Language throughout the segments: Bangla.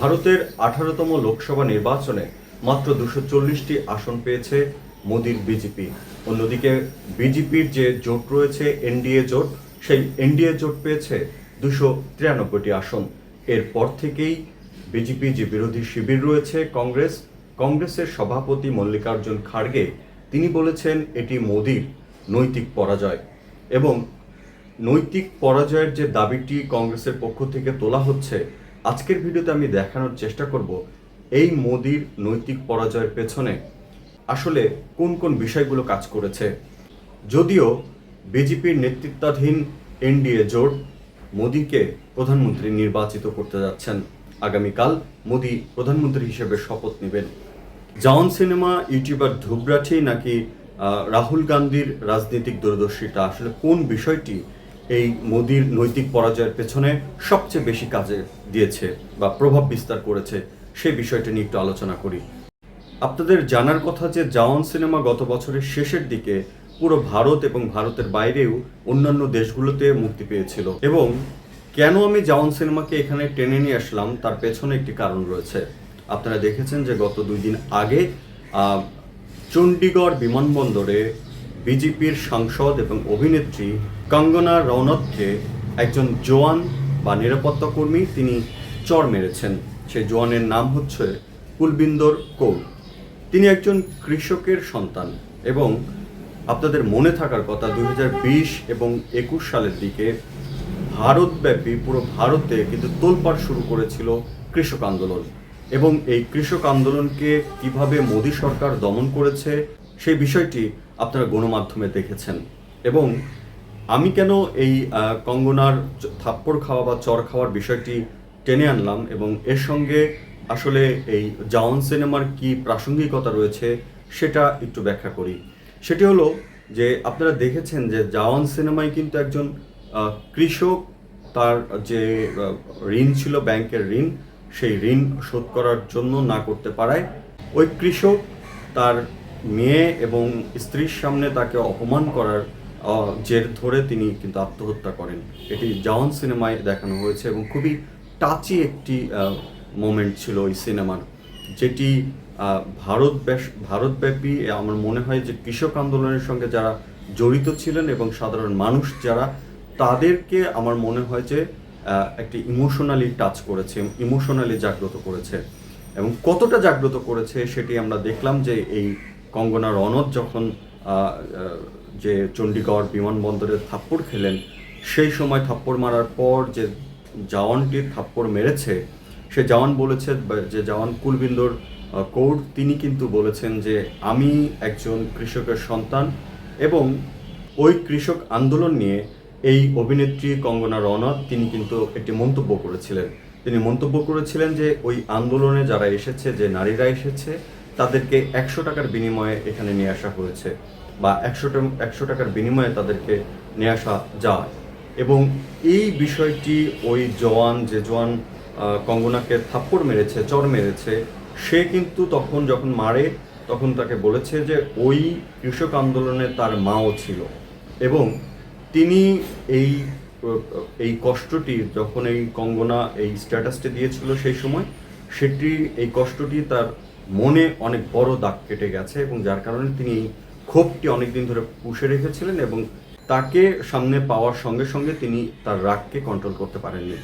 ভারতের আঠারোতম লোকসভা নির্বাচনে মাত্র দুশো চল্লিশটি আসন পেয়েছে মোদির বিজেপি। অন্যদিকে বিজেপির যে জোট রয়েছে, এনডিএ জোট, সেই এনডিএ জোট পেয়েছে দুশো তিরানব্বইটি আসন। এরপর থেকেই বিজেপি যে বিরোধী শিবির রয়েছে কংগ্রেস, কংগ্রেসের সভাপতি মল্লিকার্জুন খাড়গে তিনি বলেছেন এটি মোদির নৈতিক পরাজয় এবং নৈতিক পরাজয়ের যে দাবিটি কংগ্রেসের পক্ষ থেকে তোলা হচ্ছে আজকের ভিডিওতে আমি দেখানোর চেষ্টা করব এই মোদির নৈতিক পরাজয়ের পেছনে আসলে কোন কোন বিষয়গুলো কাজ করেছে। যদিও বিজেপির নেতৃত্বাধীন এনডিএ জোট মোদিকে প্রধানমন্ত্রী নির্বাচিত করতে যাচ্ছেন। আগামীকাল মোদি প্রধানমন্ত্রী হিসেবে শপথ নেবেন। জাওয়ান সিনেমা, ইউটিউবার ধুবরাঠি নাকি রাহুল গান্ধীর রাজনৈতিক দূরদর্শিতা, আসলে কোন বিষয়টি এই মোদির নৈতিক পরাজয়ের পেছনে সবচেয়ে বেশি কাজে দিয়েছে বা প্রভাব বিস্তার করেছে সেই বিষয়টা নিয়ে একটু আলোচনা করি। আপনাদের জানার কথা যে জাওয়ান সিনেমা গত বছরের শেষের দিকে পুরো ভারত এবং ভারতের বাইরেও অন্যান্য দেশগুলোতে মুক্তি পেয়েছিল এবং কেন আমি জাওয়ান সিনেমাকে এখানে টেনে নিয়ে আসলাম তার পেছনে একটি কারণ রয়েছে। আপনারা দেখেছেন যে গত দুই দিন আগে চণ্ডীগড় বিমানবন্দরে বিজেপির সাংসদ এবং অভিনেত্রী কঙ্গনা রৌনককে একজন জোয়ান বা নিরাপত্তা কর্মী তিনি চর মেরেছেন। সেই জোয়ানের নাম হচ্ছে কুলবিন্দর কৌর। তিনি একজন কৃষকের সন্তান এবং আপনাদের মনে থাকার কথা হাজার বিশ এবং একুশ সালের দিকে ভারতব্যাপী পুরো ভারতে কিন্তু তোলপাড় শুরু করেছিল কৃষক আন্দোলন এবং এই কৃষক আন্দোলনকে কীভাবে মোদী সরকার দমন করেছে সেই বিষয়টি আপনারা গণমাধ্যমে দেখেছেন। এবং আমি কেন এই কঙ্গনার থাপ্পড় খাওয়া বা চর খাওয়ার বিষয়টি টেনে আনলাম এবং এর সঙ্গে আসলে এই জাওয়ান সিনেমার কি প্রাসঙ্গিকতা রয়েছে সেটা একটু ব্যাখ্যা করি। সেটি হলো যে আপনারা দেখেছেন যে জাওয়ান সিনেমায় কিন্তু একজন কৃষক তার যে ঋণ ছিল, ব্যাংকের ঋণ, সেই ঋণ শোধ করার জন্য না করতে পারায়। ওই কৃষক তার মেয়ে এবং স্ত্রীর সামনে তাকে অপমান করার জের ধরে তিনি কিন্তু আত্মহত্যা করেন। এটি জাওয়ান সিনেমায় দেখানো হয়েছে এবং খুবই টাচি একটি মোমেন্ট ছিল ওই সিনেমার, যেটি ভারত ভারতব্যাপী আমার মনে হয় যে কৃষক আন্দোলনের সঙ্গে যারা জড়িত ছিলেন এবং সাধারণ মানুষ যারা, তাদেরকে আমার মনে হয় যে একটি ইমোশনালি টাচ করেছে ইমোশনালি জাগ্রত করেছে। এবং কতটা জাগ্রত করেছে সেটি আমরা দেখলাম যে এই কঙ্গনা রনত যখন যে চণ্ডীগড় বিমানবন্দরে থাপ্পড় খেলেন, সেই সময় থাপ্পড় মারার পর যে জওয়ানটি থাপ্পড় মেরেছে, সে জওয়ান বলেছে যে জওয়ান কুলবিন্দর কৌর, তিনি কিন্তু বলেছেন যে, আমি একজন কৃষকের সন্তান এবং ওই কৃষক আন্দোলন নিয়ে এই অভিনেত্রী কঙ্গনা রনক তিনি কিন্তু একটি মন্তব্য করেছিলেন। তিনি মন্তব্য করেছিলেন যে, ওই আন্দোলনে যারা এসেছে, যে নারীরা এসেছে তাদেরকে একশো টাকার বিনিময়ে এখানে নিয়ে আসা হয়েছে বা একশো একশো টাকার বিনিময়ে তাদেরকে নিয়ে আসা যায়। এবং এই বিষয়টি ওই জওয়ান যে জওয়ান কঙ্গনাকে থাপ্পড় মেরেছে, চর মেরেছে, সে কিন্তু তখন যখন মারে, তখন তাকে বলেছে যে ওই কৃষক আন্দোলনে তার মাও ছিল। এবং তিনি এই এই কষ্টটি যখন এই কঙ্গনা এই স্ট্যাটাসটি দিয়েছিল সেই সময়, সেটি, এই কষ্টটি তার মনে অনেক বড় দাগ কেটে গেছে এবং যার কারণে তিনি ক্ষোভটি অনেকদিন ধরে পুষে রেখেছিলেন এবং তাকে সামনে পাওয়ার সঙ্গে সঙ্গে তিনি তার রাগকে কন্ট্রোল করতে পারেননি।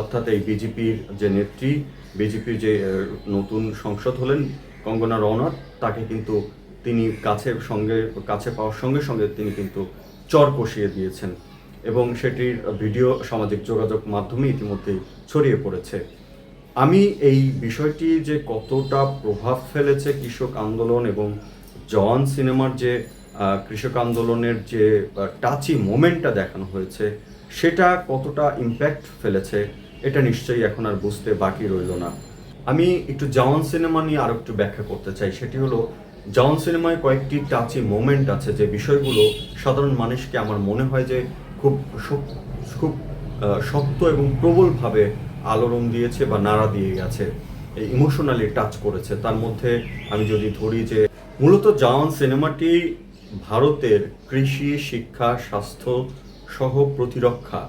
অর্থাৎ এই বিজেপির যে নেত্রী, বিজেপির যে নতুন সংসদ হলেন কঙ্গনা রওনাথ তাকে কিন্তু তিনি কাছে সঙ্গে, কাছে পাওয়ার সঙ্গে সঙ্গে তিনি কিন্তু চর কষিয়ে দিয়েছেন এবং সেটির ভিডিও সামাজিক যোগাযোগ মাধ্যমে ইতিমধ্যেই ছড়িয়ে পড়েছে। আমি এই বিষয়টি যে কতটা প্রভাব ফেলেছে কৃষক আন্দোলন এবং জওয়ান সিনেমার যে কৃষক আন্দোলনের যে টাচি মোমেন্টটা দেখানো হয়েছে, সেটা কতটা ইম্প্যাক্ট ফেলেছে, এটা নিশ্চয়ই এখন আর বুঝতে বাকি রইল না। আমি একটু জওয়ান সিনেমা নিয়ে আরও একটু ব্যাখ্যা করতে চাই, সেটি হলো জওয়ান সিনেমায় কয়েকটি টাচি মোমেন্ট আছে যে বিষয়গুলো সাধারণ মানুষকে আমার মনে হয় যে খুব খুব শক্ত এবং প্রবলভাবে আলোড়ন দিয়েছে বা নাড়া দিয়ে গেছে ইমোশনালি টাচ করেছে। তার মধ্যে আমি যদি ধরি যে, মূলত জওয়ান সিনেমাটি ভারতের কৃষি, শিক্ষা, স্বাস্থ্য সহ প্রতিরক্ষা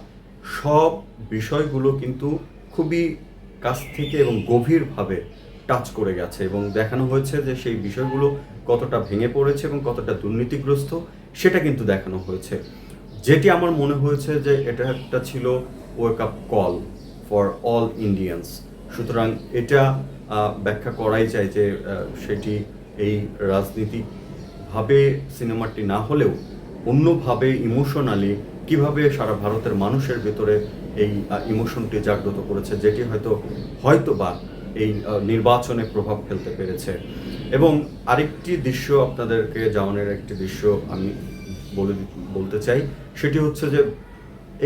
সব বিষয়গুলো কিন্তু খুবই কাছ থেকে এবং গভীরভাবে টাচ করে গেছে এবং দেখানো হয়েছে যে সেই বিষয়গুলো কতটা ভেঙে পড়েছে এবং কতটা দুর্নীতিগ্রস্ত, সেটা কিন্তু দেখানো হয়েছে। যেটি আমার মনে হয়েছে যে এটা একটা ছিল wake up call for all Indians সুতরাং এটা ব্যাখ্যা করাই যায় যে সেটি এই রাজনীতিকভাবে সিনেমাটি না হলেও অন্যভাবে ইমোশনালি কীভাবে সারা ভারতের মানুষের ভেতরে এই ইমোশনটি জাগ্রত করেছে, যেটি হয়তো হয়তো বা এই নির্বাচনে প্রভাব ফেলতে পেরেছে। এবং আরেকটি দৃশ্য আপনাদেরকে জাওয়ানের একটি দৃশ্য আমি বলে বলতে চাই, সেটি হচ্ছে যে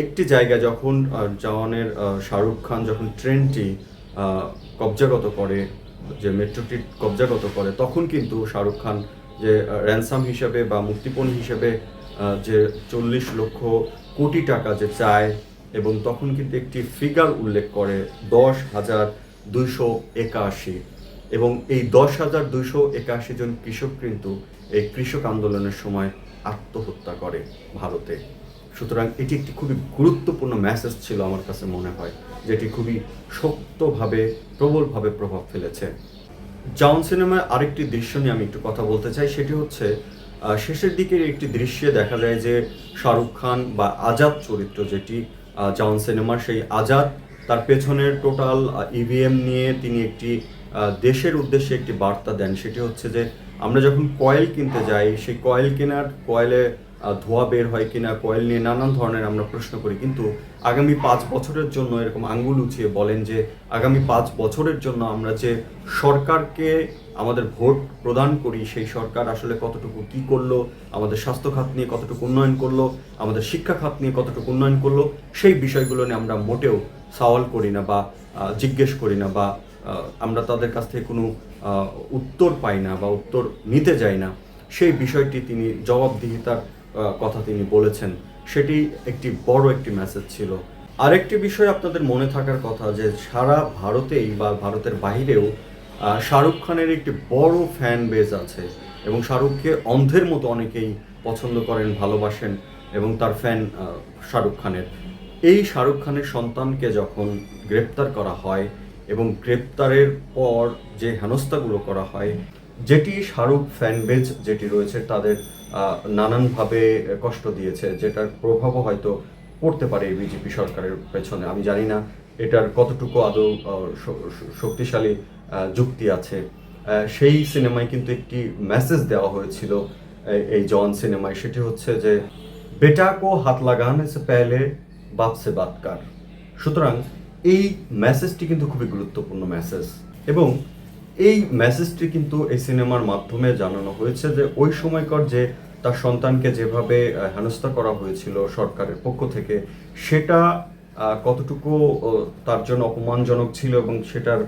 একটি জায়গা যখন জওয়ানের শাহরুখ খান যখন ট্রেনটি কবজাগত করে, যে মেট্রোটি কবজাগত করে, তখন কিন্তু শাহরুখ খান যে র্যানসাম হিসেবে বা মুক্তিপণ হিসেবে যে চল্লিশ লক্ষ কোটি টাকা যে চায় এবং তখন কিন্তু একটি ফিগার উল্লেখ করে, দশ হাজার দুইশো একাশি। এবং এই দশ হাজার দুইশো একাশি জন কৃষক কিন্তু এই কৃষক আন্দোলনের সময় আত্মহত্যা করে ভারতে। সুতরাং এটি একটি খুবই গুরুত্বপূর্ণ মেসেজ ছিল আমার কাছে মনে হয়, যেটি খুবই শক্তভাবে, প্রবলভাবে প্রভাব ফেলেছে। জাউন সিনেমায় আরেকটি দৃশ্য নিয়ে আমি একটু কথা বলতে চাই, সেটি হচ্ছে শেষের দিকের একটি দৃশ্যে দেখা যায় যে শাহরুখ খান বা আজাদ চরিত্র যেটি জাউন সিনেমার সেই আজাদ, তার পেছনের টোটাল ইভিএম নিয়ে তিনি একটি দেশের উদ্দেশ্যে একটি বার্তা দেন। সেটি হচ্ছে যে, আমরা যখন কয়েল কিনতে যাই, সেই কয়েল কেনার কয়েলে ধোঁয়া বের হয় কিনা, কয়েল নিয়ে নানান ধরনের আমরা প্রশ্ন করি। কিন্তু আগামী পাঁচ বছরের জন্য এরকম আঙ্গুল উঁচিয়ে বলেন যে, আগামী পাঁচ বছরের জন্য আমরা যে সরকারকে আমাদের ভোট প্রদান করি, সেই সরকার আসলে কতটুকু কি করল, আমাদের স্বাস্থ্য খাত নিয়ে কতটুকু উন্নয়ন করল, আমাদের শিক্ষা খাত নিয়ে কতটুকু উন্নয়ন করল, সেই বিষয়গুলো নিয়ে আমরা মোটেও সওয়াল করি না বা জিজ্ঞেস করি না বা আমরা তাদের কাছ থেকে কোনো উত্তর পাই না বা উত্তর নিতে যাই না। সেই বিষয়টি তিনি জবাবদিহিতার কথা তিনি বলেছেন, সেটি একটি বড় একটি মেসেজ ছিল। আরেকটি বিষয় আপনাদের মনে থাকার কথা যে, সারা ভারতেই বা ভারতের বাইরেও শাহরুখ খানের একটি বড় ফ্যান বেজ আছে এবং শাহরুখকে অন্ধের মতো অনেকেই পছন্দ করেন, ভালোবাসেন এবং তার ফ্যান শাহরুখ খানের। এই শাহরুখ খানের সন্তানকে যখন গ্রেপ্তার করা হয় এবং গ্রেপ্তারের পর যে হেনস্থাগুলো করা হয়, যেটি শাহরুখ ফ্যানবেজ যেটি রয়েছে, তাদের নানানভাবে কষ্ট দিয়েছে, যেটার প্রভাবও হয়তো পড়তে পারে এই বিজেপি সরকারের পেছনে। আমি জানি না এটার কতটুকু আদৌ শক্তিশালী যুক্তি আছে। সেই সিনেমায় কিন্তু একটি মেসেজ দেওয়া হয়েছিল এই- জন সিনেমায়। সেটি হচ্ছে যে, বেটা কো হাত লাগানে সে পেলে বাপ সে বাত সুতরাং এই মেসেজটি কিন্তু খুবই গুরুত্বপূর্ণ মেসেজ এবং এই মেসেজটি কিন্তু এই সিনেমার মাধ্যমে জানানো হয়েছে যে, ওই সময়কার যে তার সন্তানকে যেভাবে হেনস্থা করা হয়েছিল সরকারের পক্ষ থেকে, সেটা কতটুকু তার জন্য অপমানজনক ছিল এবং সেটার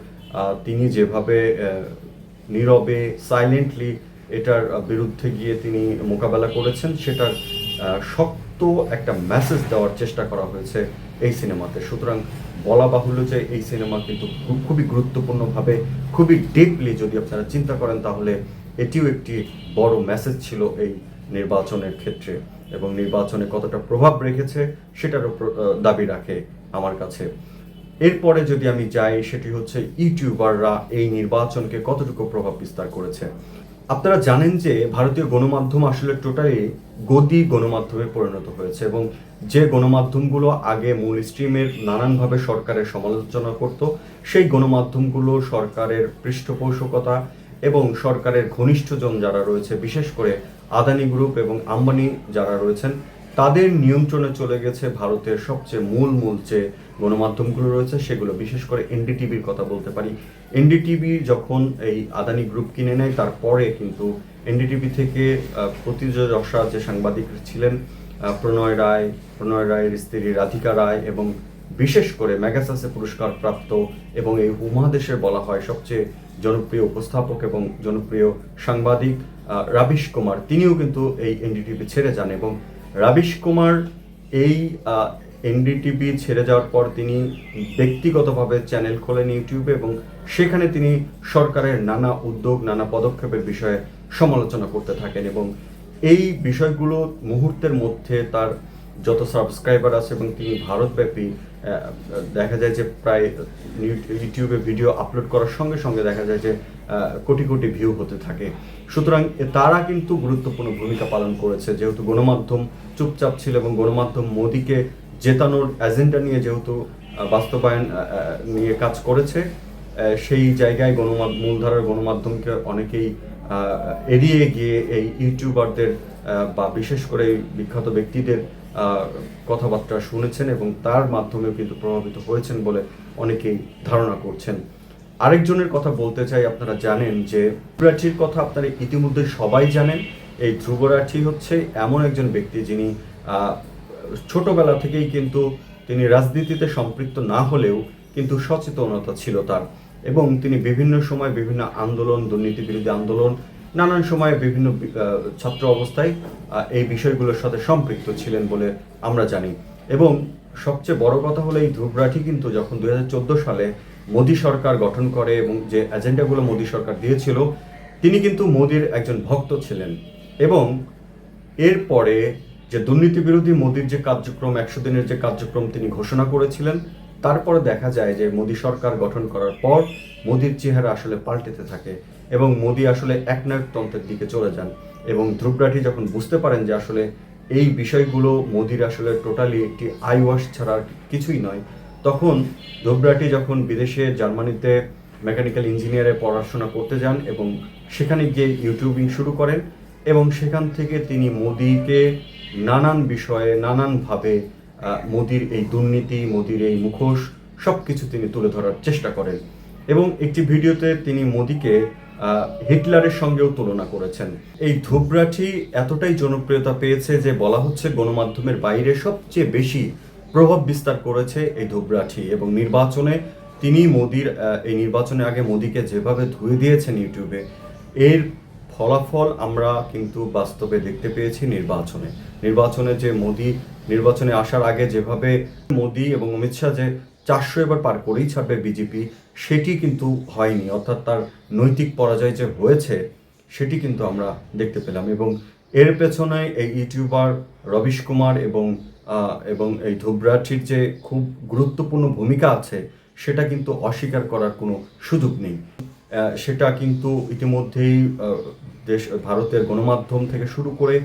তিনি যেভাবে নীরবে সাইলেন্টলি এটার বিরুদ্ধে গিয়ে তিনি মোকাবেলা করেছেন, সেটার শক্ত একটা মেসেজ দেওয়ার চেষ্টা করা হয়েছে এই সিনেমাতে সুতরাং বলা বাহুল্য যে এই সিনেমা কিন্তু খুবই গুরুত্বপূর্ণভাবে খুবই ডিপলি যদি আপনারা চিন্তা করেন তাহলে এটিও একটি বড় মেসেজ ছিল এই নির্বাচনের ক্ষেত্রে এবং নির্বাচনে কতটা প্রভাব রেখেছে আহ, দাবি রাখে আমার কাছে। এরপরে যদি আমি যাই সেটি হচ্ছে ইউটিউবাররা এই নির্বাচনকে কতটুকু প্রভাব বিস্তার করেছে। আপনারা জানেন যে ভারতীয় গণমাধ্যম আসলে টোটালি গদি গণমাধ্যমে পরিণত হয়েছে এবং যে গণমাধ্যমগুলো আগে মূল স্ট্রিমের নানানভাবে সরকারের সমালোচনা করত, সেই গণমাধ্যমগুলো সরকারের পৃষ্ঠপোষকতা এবং সরকারের ঘনিষ্ঠজন যারা রয়েছে, বিশেষ করে আদানি গ্রুপ এবং আম্বানি যারা রয়েছেন, তাদের নিয়ন্ত্রণে চলে গেছে ভারতের সবচেয়ে মূল মূল যে গণমাধ্যমগুলো রয়েছে, সেগুলো বিশেষ করে এনডিটিভির কথা বলতে পারি। এনডিটিভি যখন এই আদানি গ্রুপ কিনে নেয় তারপরে কিন্তু এনডিটিভি থেকে আহ, যে সাংবাদিক ছিলেন প্রণয় রায় প্রণয় রায়ের স্ত্রী রাধিকা রায় এবং বিশেষ করে ম্যাগাসাসে পুরস্কার প্রাপ্ত এবং এই উপমহাদেশের বলা হয় সবচেয়ে জনপ্রিয় উপস্থাপক এবং জনপ্রিয় সাংবাদিক রাবিশ কুমার। তিনিও কিন্তু এই এনডিটিভি ছেড়ে যান এবং রাবিশ কুমার এই এনডিটিভি ছেড়ে যাওয়ার পর তিনি ব্যক্তিগতভাবে চ্যানেল খোলেন ইউটিউবে এবং সেখানে তিনি সরকারের নানা উদ্যোগ, নানা পদক্ষেপের বিষয়ে সমালোচনা করতে থাকেন এবং এই বিষয়গুলো মুহূর্তের মধ্যে তার যত সাবস্ক্রাইবার আছে এবং তিনি ভারতব্যাপী দেখা যায় যে প্রায় ইউটিউবে ভিডিও আপলোড করার সঙ্গে সঙ্গে দেখা যায় যে কোটি কোটি ভিউ হতে থাকে। সুতরাং তারা কিন্তু গুরুত্বপূর্ণ ভূমিকা পালন করেছে। যেহেতু গণমাধ্যম চুপচাপ ছিল এবং গণমাধ্যম মোদীকে জেতানোর এজেন্ডা নিয়ে যেহেতু বাস্তবায়ন নিয়ে কাজ করেছে সেই জায়গায় গণমাধ্যম মূলধারার গণমাধ্যমকে অনেকেই এড়িয়ে গিয়ে এই ইউটিউবারদের বা বিশেষ করে বিখ্যাত ব্যক্তিদের কথাবার্তা শুনেছেন এবং তার মাধ্যমেও কিন্তু প্রভাবিত হয়েছেন বলে অনেকেই ধারণা করছেন। আরেকজনের কথা বলতে চাই, আপনারা জানেন যে ধ্রুবরাঠির কথা আপনারা ইতিমধ্যে সবাই জানেন। এই ধ্রুবরাঠি হচ্ছে এমন একজন ব্যক্তি যিনি ছোটবেলা থেকেই কিন্তু তিনি রাজনীতিতে সম্পৃক্ত না হলেও কিন্তু সচেতনতা ছিল তার। এবং তিনি বিভিন্ন সময় বিভিন্ন আন্দোলন দুর্নীতি বিরোধী আন্দোলন, নানান সময়ে বিভিন্ন ছাত্র অবস্থায় এই বিষয়গুলোর সাথে সম্পৃক্ত ছিলেন বলে আমরা জানি। এবং সবচেয়ে বড় কথা হলো এই ধ্রুবরাঠি কিন্তু যখন দুই হাজার চোদ্দ সালে মোদী সরকার গঠন করে এবং যে এজেন্ডাগুলো মোদী সরকার দিয়েছিল, তিনি কিন্তু মোদির একজন ভক্ত ছিলেন। এবং এরপরে যে দুর্নীতি বিরোধী মোদির যে কার্যক্রম, একশো দিনের যে কার্যক্রম তিনি ঘোষণা করেছিলেন তারপরে দেখা যায় যে মোদী সরকার গঠন করার পর মোদীর চেহারা আসলে পাল্টেতে থাকে এবং মোদী আসলে একনায়কতন্ত্রের দিকে চলে যান এবং ধ্রুবরাঠি যখন বুঝতে পারেন যে আসলে এই বিষয়গুলো মোদির আসলে টোটালি একটি আই ওয়াশ ছাড়া কিছুই নয়, তখন ধ্রুবরাঠি যখন বিদেশে জার্মানিতে মেকানিক্যাল ইঞ্জিনিয়ারে পড়াশোনা করতে যান এবং সেখানে গিয়ে ইউটিউবিং শুরু করেন এবং সেখান থেকে তিনি মোদিকে নানান বিষয়ে নানানভাবে মোদির এই দুর্নীতি, মোদির এই মুখোশ সব কিছু তিনি তুলে ধরার চেষ্টা করেন। এবং একটি ভিডিওতে তিনি মোদিকে হিটলারের সঙ্গেও তুলনা করেছেন। এই ধূপরাঠি এতটাই জনপ্রিয়তা পেয়েছে যে বলা হচ্ছে গণমাধ্যমের বাইরে সবচেয়ে বেশি প্রভাব বিস্তার করেছে এই ধূপরাঠি। এবং নির্বাচনে তিনি মোদির এই নির্বাচনে আগে মোদিকে যেভাবে ধুয়ে দিয়েছেন ইউটিউবে, এর ফলাফল আমরা কিন্তু বাস্তবে দেখতে পেয়েছি নির্বাচনে। নির্বাচনে যে মোদি নির্বাচনে আসার আগে যেভাবে মোদি এবং অমিত শাহ যে চারশো এবার পার করেই ছাড়বে বিজেপি, সেটি কিন্তু হয়নি। অর্থাৎ তার নৈতিক পরাজয় যে হয়েছে, সেটি কিন্তু আমরা দেখতে পেলাম। এবং এর পেছনে এই ইউটিউবার রবিশ কুমার এবং এবং এই ধুবরাঠির যে খুব গুরুত্বপূর্ণ ভূমিকা আছে, সেটা কিন্তু অস্বীকার করার কোনো সুযোগ নেই। সেটা কিন্তু ইতিমধ্যেই দেশ, ভারতের গণমাধ্যম থেকে শুরু করে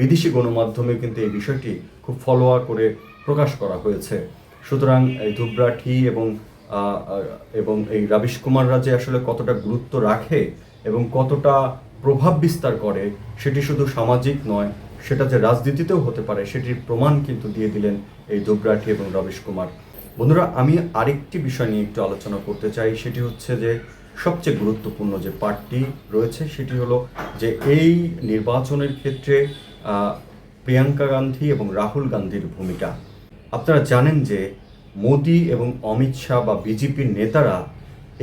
বিদেশি গণমাধ্যমে কিন্তু এই বিষয়টি খুব ফলোয়া করে প্রকাশ করা হয়েছে। সুতরাং এই ধুবরাঠি এবং এবং এই রাবিশ কুমাররা যে আসলে কতটা গুরুত্ব রাখে এবং কতটা প্রভাব বিস্তার করে, সেটি শুধু সামাজিক নয়, সেটা যে রাজনীতিতেও হতে পারে, সেটির প্রমাণ কিন্তু দিয়ে দিলেন এই ধুবরাঠি এবং রবিশ কুমার। বন্ধুরা, আমি আরেকটি বিষয় নিয়ে একটু আলোচনা করতে চাই, সেটি হচ্ছে যে সবচেয়ে গুরুত্বপূর্ণ যে পার্টটি রয়েছে, সেটি হলো যে এই নির্বাচনের ক্ষেত্রে প্রিয়াঙ্কা গান্ধী এবং রাহুল গান্ধীর ভূমিকা। আপনারা জানেন যে মোদি এবং অমিত শাহ বা বিজেপির নেতারা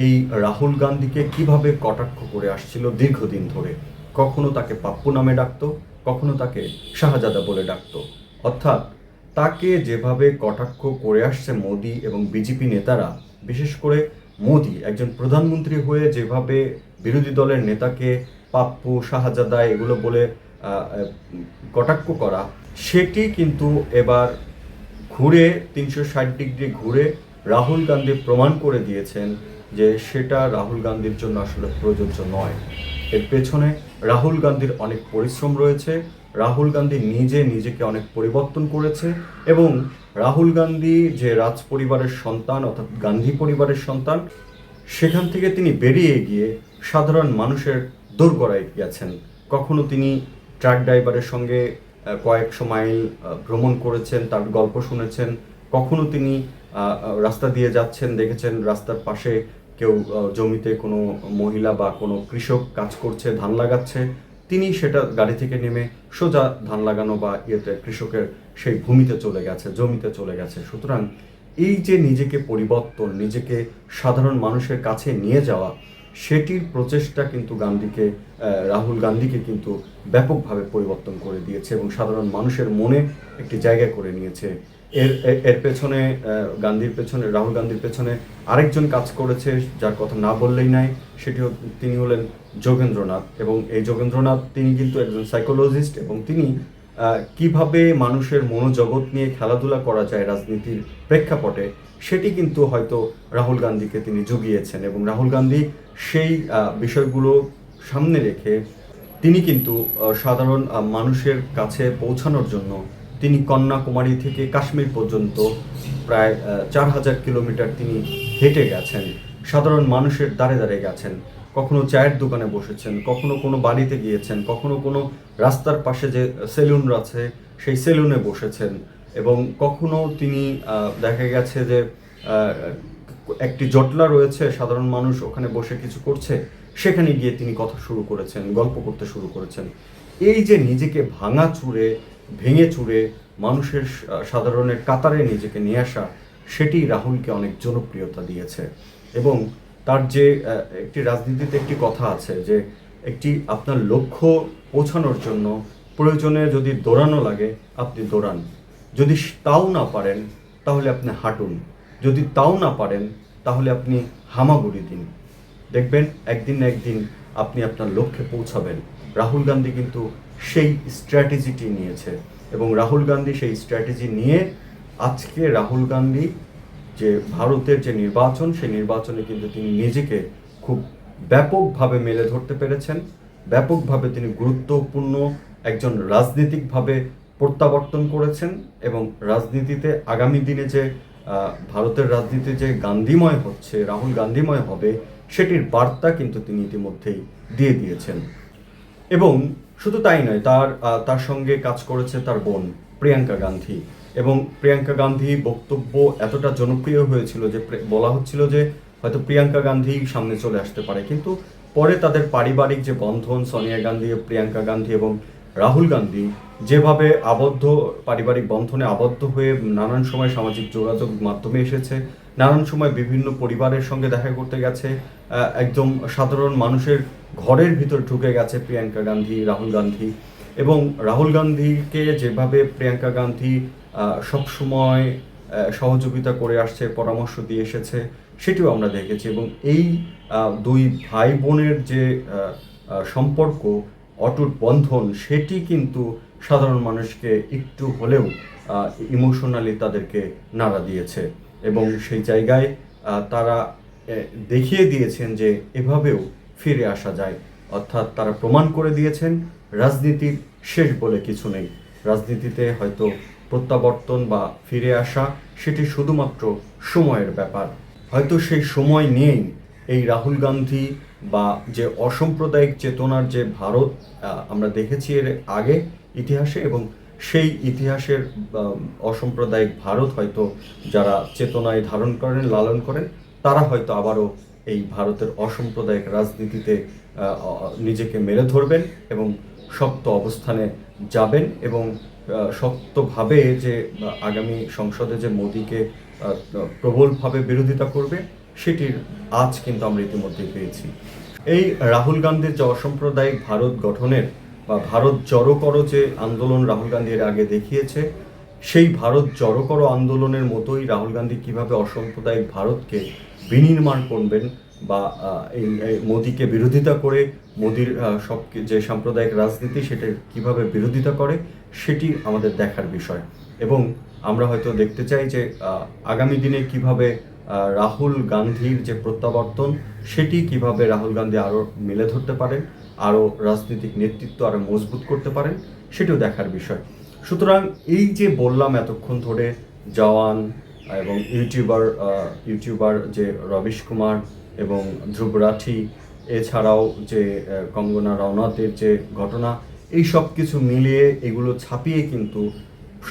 এই রাহুল গান্ধীকে কীভাবে কটাক্ষ করে আসছিল দীর্ঘদিন ধরে, কখনো তাকে পাপ্পু নামে ডাকত, কখনো তাকে শাহজাদা বলে ডাকতো। অর্থাৎ তাকে যেভাবে কটাক্ষ করে আসছে মোদি এবং বিজেপি নেতারা, বিশেষ করে মোদি, একজন প্রধানমন্ত্রী হয়ে যেভাবে বিরোধী দলের নেতাকে পাপ্পু, শাহজাদা এগুলো বলে কটাক্ষ করা, সেটি কিন্তু এবার ঘুরে, তিনশো ষাট ডিগ্রি ঘুরে রাহুল গান্ধী প্রমাণ করে দিয়েছেন যে সেটা রাহুল গান্ধীর জন্য আসলে প্রযোজ্য নয়। এর পেছনে রাহুল গান্ধীর অনেক পরিশ্রম রয়েছে, রাহুল গান্ধী নিজে নিজেকে অনেক পরিবর্তন করেছে এবং রাহুল গান্ধী যে রাজ পরিবারের সন্তান অর্থাৎ গান্ধী পরিবারের সন্তান, সেখান থেকে তিনি বেরিয়ে গিয়ে সাধারণ মানুষের দোরগড়ায় গেছেন কখনো তিনি ট্রাক ড্রাইভারের সঙ্গে কয়েকশো মাইল ভ্রমণ করেছেন, তার গল্প শুনেছেন। কখনো তিনি রাস্তা দিয়ে যাচ্ছেন, দেখেছেন রাস্তার পাশে কেউ জমিতে কোনো মহিলা বা কোনো কৃষক কাজ করছে, ধান লাগাচ্ছে। তিনি সেটা গাড়ি থেকে নেমে সোজা ধান লাগানো বা ইয়েতে কৃষকের সেই ভূমিতে চলে গেছে, জমিতে চলে গেছে। সুতরাং এই যে নিজেকে পরিবর্তন, নিজেকে সাধারণ মানুষের কাছে নিয়ে যাওয়া সেটির প্রচেষ্টা কিন্তু গান্ধীকে রাহুল গান্ধীকে কিন্তু ব্যাপকভাবে পরিবর্তন করে দিয়েছে এবং সাধারণ মানুষের মনে একটি জায়গা করে নিয়েছে। এর এর- পেছনে গান্ধীর পেছনে, রাহুল গান্ধীর পেছনে আরেকজন কাজ করেছে, যার কথা না বললেই নাই, সেটি তিনি হলেন যোগেন্দ্রনাথ এবং এই যোগেন্দ্রনাথ তিনি কিন্তু একজন সাইকোলজিস্ট এবং তিনি কীভাবে মানুষের মনোজগৎ নিয়ে খেলাধুলা করা যায় রাজনীতির প্রেক্ষাপটে সেটি কিন্তু হয়তো রাহুল গান্ধীকে তিনি জুগিয়েছেন এবং রাহুল গান্ধী সেই বিষয়গুলো সামনে রেখে তিনি কিন্তু সাধারণ মানুষের কাছে পৌঁছানোর জন্য তিনি কন্যাকুমারী থেকে কাশ্মীর পর্যন্ত প্রায় চার হাজার কিলোমিটার তিনি হেঁটে গেছেন। সাধারণ মানুষের দ্বারে দ্বারে গেছেন। কখনো চায়ের দোকানে বসেছেন, কখনো কোনো বাড়িতে গিয়েছেন, কখনো কোনো রাস্তার পাশে যে সেলুন আছে, সেই সেলুনে বসেছেন। এবং কখনো তিনি দেখা গেছে যে একটি জটলা রয়েছে, সাধারণ মানুষ ওখানে বসে কিছু করছে, সেখানে গিয়ে তিনি কথা শুরু করেছেন, গল্প করতে শুরু করেছেন। এই যে নিজেকে ভাঙা চুরে, ভেঙে চুরে মানুষের সাধারণের কাতারে নিজেকে নিয়ে আসা, সেটি রাহুলকে অনেক জনপ্রিয়তা দিয়েছে। এবং তার যে একটি রাজনীতিতে একটি কথা আছে যে, একটি আপনার লক্ষ্য পৌঁছানোর জন্য প্রয়োজনে যদি দৌড়ানো লাগে, আপনি দৌড়ান। যদি তাও না পারেন, তাহলে আপনি হাঁটুন। যদি তাও না পারেন, তাহলে আপনি হামাগুড়ি দিন। দেখবেন, একদিন না একদিন আপনি আপনার লক্ষ্যে পৌঁছাবেন। রাহুল গান্ধী কিন্তু সেই স্ট্র্যাটেজিটি নিয়েছে এবং রাহুল গান্ধী সেই স্ট্র্যাটেজি নিয়ে আজকে রাহুল গান্ধী যে ভারতের যে নির্বাচন, সেই নির্বাচনে কিন্তু তিনি নিজেকে খুব ব্যাপকভাবে মেলে ধরতে পেরেছেন। ব্যাপকভাবে তিনি গুরুত্বপূর্ণ একজন রাজনীতিকভাবে প্রত্যাবর্তন করেছেন এবং রাজনীতিতে আগামী দিনে যে ভারতের রাজনীতি যে গান্ধীময় হচ্ছে, রাহুল গান্ধীময় হবে, সেটির বার্তা কিন্তু তিনি ইতিমধ্যেই দিয়ে দিয়েছেন। এবং শুধু তাই নয়, তার তার সঙ্গে কাজ করেছে তার বোন প্রিয়াঙ্কা গান্ধী। এবং প্রিয়াঙ্কা গান্ধী বক্তব্য এতটা জনপ্রিয় হয়েছিল যে বলা হচ্ছিল যে, হয়তো প্রিয়াঙ্কা গান্ধী সামনে চলে আসতে পারে। কিন্তু পরে তাদের পারিবারিক যে বন্ধন, সোনিয়া গান্ধী, প্রিয়াঙ্কা গান্ধী এবং রাহুল গান্ধী যেভাবে আবদ্ধ, পারিবারিক বন্ধনে আবদ্ধ হয়ে নানান সময় সামাজিক যোগাযোগ মাধ্যমে এসেছে, নানান সময় বিভিন্ন পরিবারের সঙ্গে দেখা করতে গেছে একদম সাধারণ মানুষের ঘরের ভিতর ঢুকে গেছে প্রিয়াঙ্কা গান্ধী, রাহুল গান্ধী এবং রাহুল গান্ধীকে যেভাবে প্রিয়াঙ্কা গান্ধী সবসময় সহযোগিতা করে আসছে, পরামর্শ দিয়ে এসেছে, সেটিও আমরা দেখেছি এবং এই দুই ভাই বোনের যে সম্পর্ক অটুট বন্ধন, সেটি কিন্তু সাধারণ মানুষকে একটু হলেও ইমোশনালি তাদেরকে নাড়া দিয়েছে। এবং সেই জায়গায় তারা দেখিয়ে দিয়েছেন যে এভাবেও ফিরে আসা যায়। অর্থাৎ তারা প্রমাণ করে দিয়েছেন, রাজনীতির শেষ বলে কিছু নেই। রাজনীতিতে হয়তো প্রত্যাবর্তন বা ফিরে আসা, সেটি শুধুমাত্র সময়ের ব্যাপার। হয়তো সেই সময় নিয়েই এই রাহুল গান্ধী বা যে অসাম্প্রদায়িক চেতনার যে ভারত আমরা দেখেছি এর আগে ইতিহাসে এবং সেই ইতিহাসের অসাম্প্রদায়িক ভারত হয়তো যারা চেতনায় ধারণ করেন, লালন করেন, তারা হয়তো আবারও এই ভারতের অসাম্প্রদায়িক রাজনীতিতে নিজেকে মেলে ধরবেন এবং শক্ত অবস্থানে যাবেন এবং শক্তভাবে যে আগামী সংসদে যে মোদীকে প্রবলভাবে বিরোধিতা করবে সেটির আজ কিন্তু আমরা ইতিমধ্যেই পেয়েছি। এই রাহুল গান্ধীর যে অসাম্প্রদায়িক ভারত গঠনের বা ভারত জড়ো করো যে আন্দোলন রাহুল গান্ধী আগে দেখিয়েছে, সেই ভারত জড়ো করো আন্দোলনের মতোই রাহুল গান্ধী কীভাবে অসাম্প্রদায়িক ভারতকে বিনির্মাণ করবেন বা এই মোদীকে বিরোধিতা করে, মোদির সব যে সাম্প্রদায়িক রাজনীতি সেটা কীভাবে বিরোধিতা করে, সেটি আমাদের দেখার বিষয়। এবং আমরা হয়তো দেখতে চাই যে আগামী দিনে কীভাবে রাহুল গান্ধীর যে প্রত্যাবর্তন, সেটি কীভাবে রাহুল গান্ধী আরও মেলে ধরতে পারেন আরও রাজনৈতিক নেতৃত্ব আরও মজবুত করতে পারেন, সেটিও দেখার বিষয়। সুতরাং এই যে বললাম এতক্ষণ ধরে, জওয়ান এবং ইউটিউবার ইউটিউবার যে রবিশ কুমার এবং ধ্রুব রাঠি, এছাড়াও যে কঙ্গনা রওনাতের যে ঘটনা, এই সব কিছু মিলিয়ে এগুলো ছাপিয়ে কিন্তু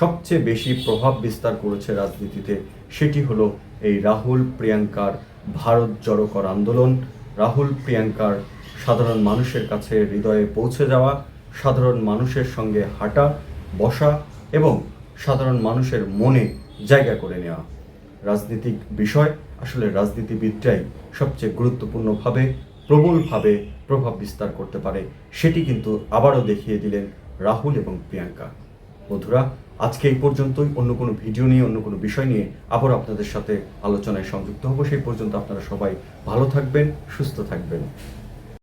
সবচেয়ে বেশি প্রভাব বিস্তার করেছে রাজনীতিতে, সেটি হলো এই রাহুল প্রিয়াঙ্কার ভারত জড়ো কর আন্দোলন, রাহুল প্রিয়াঙ্কার সাধারণ মানুষের কাছে হৃদয়ে পৌঁছে যাওয়া, সাধারণ মানুষের সঙ্গে হাঁটা, বসা এবং সাধারণ মানুষের মনে জায়গা করে নেওয়া। রাজনৈতিক বিষয়, আসলে রাজনীতিবিদরাই সবচেয়ে গুরুত্বপূর্ণভাবে, প্রবলভাবে প্রভাব বিস্তার করতে পারে, সেটি কিন্তু আবারও দেখিয়ে দিলেন রাহুল এবং প্রিয়াঙ্কা। বন্ধুরা আজকে এই পর্যন্তই। অন্য কোনো ভিডিও নিয়ে, অন্য কোনো বিষয় নিয়ে আবার আপনাদের সাথে আলোচনায় সংযুক্ত হব। সেই পর্যন্ত আপনারা সবাই ভালো থাকবেন, সুস্থ থাকবেন।